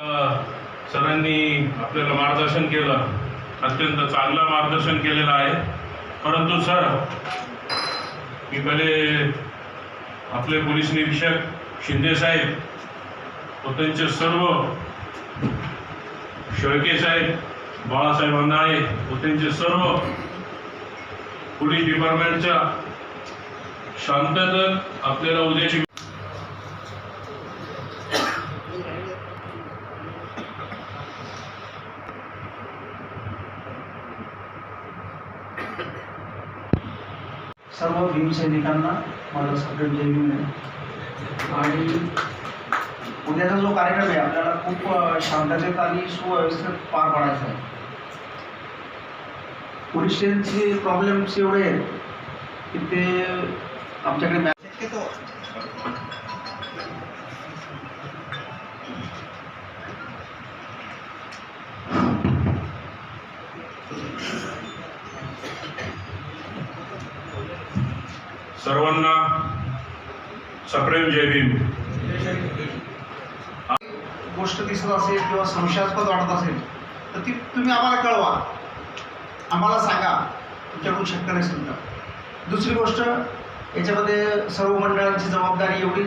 सरांनी आपल्याला मार्गदर्शन केलं. अत्यंत चांगलं मार्गदर्शन केलेलं आहे. परंतु सर मी पहिले आपले पोलीस निरीक्षक शिंदे साहेब व त्यांचे सर्व शेळके साहेब बाळासाहेब अंधाळे व त्यांचे सर्व पोलीस डिपार्टमेंटच्या शांततेत आपल्याला उद्याची सर्व भीमसैनिकांना माझा सगळं जय भीम आहे. आणि उद्याचा जो कार्यक्रम आहे आपल्याला खूप शांततेत आणि सुव्यवस्थित पार पाडायचा आहे. पोलीस स्टेशनचे प्रॉब्लेम्स एवढे आहेत की ते आमच्याकडे मॅ- घेतो सर्वांना सप्रेम जय भीम. गोष्ट दिसत असेल किंवा संशयास्पद वाटत असेल तर ती तुम्ही आम्हाला कळवा. आम्हाला सांगा. तुमच्याकडून शक्य नसेल तर दुसरी गोष्ट याच्यामध्ये सर्व मंडळांची जबाबदारी एवढी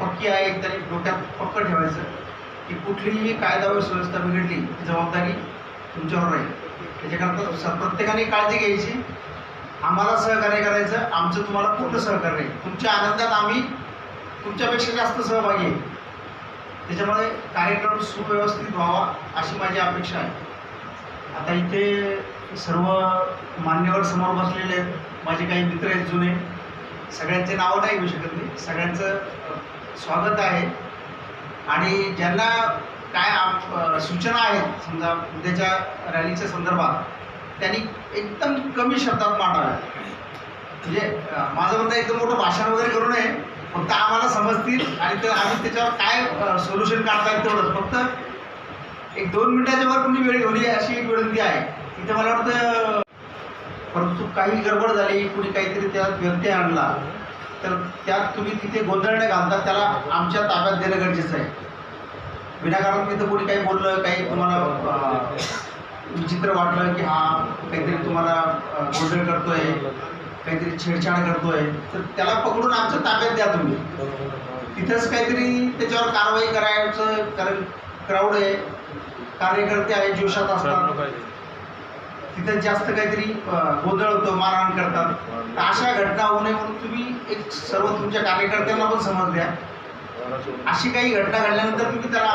पक्की आहे तरी डोक्यात पक्क ठेवायचं की कुठलीही कायदा व सुव्यवस्था बिघडली जबाबदारी तुमच्यावर राहील. त्याच्याकरता प्रत्येकाने काळजी घ्यायची. आम्हाला सहकार्य करायचं आमचं तुम्हाला पूर्ण सहकार्य. तुमच्या आनंदात आम्ही तुमच्यापेक्षा जास्त सहभागी आहे. त्याच्यामुळे कार्यक्रम सुव्यवस्थित व्हावा अशी माझी अपेक्षा आहे. आता इथे सर्व मान्यवर समोर बसलेले आहेत. माझे काही मित्र आहेत जुने. सगळ्यांचे नावं नाही घेऊ शकत मी. सगळ्यांचं स्वागत आहे. आणि ज्यांना काय सूचना आहेत समजा उद्याच्या रॅलीच्या संदर्भात त्यांनी एकदम कमी शब्दात मांडाव्या म्हणजे माझं म्हणणं एकदम मोठं भाषण वगैरे करू नये. फक्त आम्हाला समजतील आणि तर आम्ही त्याच्यावर काय सोल्युशन काढता येईल तेवढंच. फक्त एक दोन मिनिटाच्या वर कुणी वेळ घेऊन ये अशी एक विनंती आहे. तिथे मला वाटतं परंतु काही गडबड झाली कुणी काहीतरी त्यात व्यत्यय आणला तर त्यात तुम्ही तिथे गोंधळ न घालता त्याला आमच्या ताब्यात देणं गरजेचं आहे. विनाकारण तिथं कोणी काही बोललं काही तुम्हाला विचित्र वाटलं की हा काहीतरी तुम्हाला गोंधळ करतोय काहीतरी छेडछाड करतोय तर त्याला पकडून आमच्या ताब्यात द्या तुम्ही. तिथंच काहीतरी त्याच्यावर कारवाई करायचं कारण क्राऊड आहे कार्यकर्ते आहे जोशात असतात. तिथं जास्त काहीतरी गोंधळ होतो मारहाण करतात. तर अशा घटना होऊ नये म्हणून तुम्ही एक सर्व तुमच्या कार्यकर्त्यांना पण समज द्या. अशी काही घटना घडल्यानंतर तुम्ही त्याला